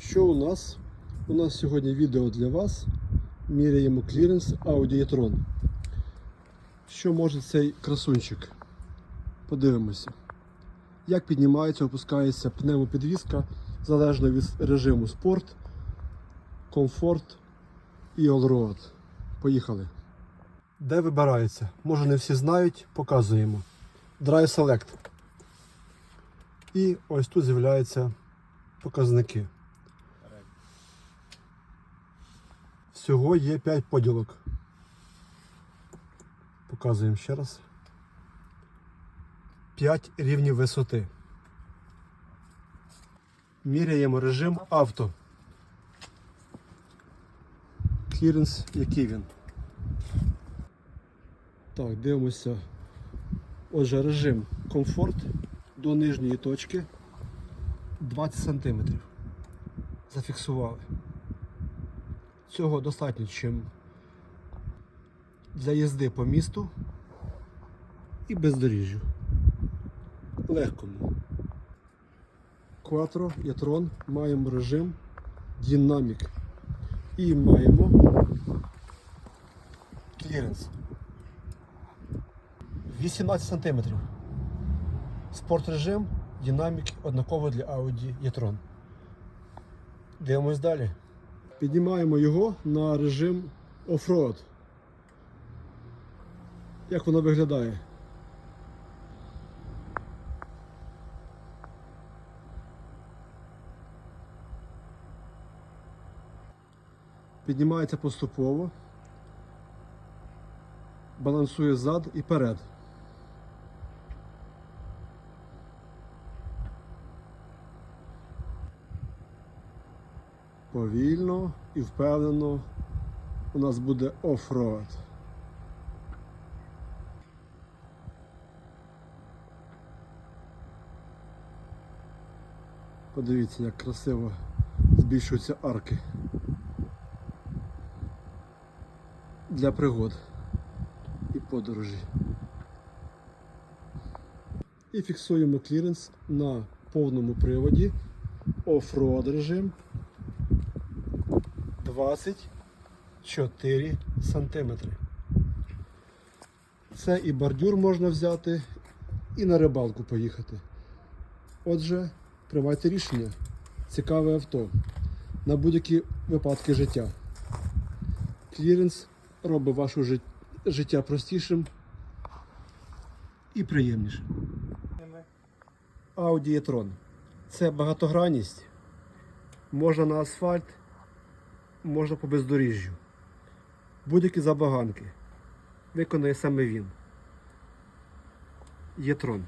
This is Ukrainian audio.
Що у нас? У нас сьогодні відео для вас. Міряємо кліренс Audi e-tron. Що може цей красунчик? Подивимося. Як піднімається, опускається пневмопідвізка залежно від режиму спорт, комфорт і allroad. Поїхали. Де вибирається? Може не всі знають, показуємо. Drive Select. І ось тут з'являються показники. Всього є 5 поділок. Показуємо ще раз. 5 рівнів висоти. Міряємо режим авто. Кліренс, який він. Так, дивимося. Отже, режим комфорт до нижньої точки 20 см. Зафіксували. Цього достатньо чим для їзди по місту і бездоріжжю. Легкому. Quattro e-tron маємо режим Dynamic і маємо кліренс 18 см. Спорт режим, динамік однаково для Audi e-tron. Дивимось далі. Піднімаємо його на режим оффроад. Як воно виглядає? Піднімається поступово, балансує зад і перед. Повільно і впевнено у нас буде оффроад. Подивіться, як красиво збільшуються арки для пригод і подорожі. І фіксуємо кліренс на повному приводі оффроад режим 24 сантиметри. Це і бордюр можна взяти, і на рибалку поїхати. Отже, приймайте рішення. Цікаве авто на будь-які випадки життя. Кліренс робить ваше життя простішим і приємнішим. Audi e-tron. Це багатогранність. Можна на асфальт, можна по бездоріжжю. Будь-які забаганки. Виконує саме він. Єтрон.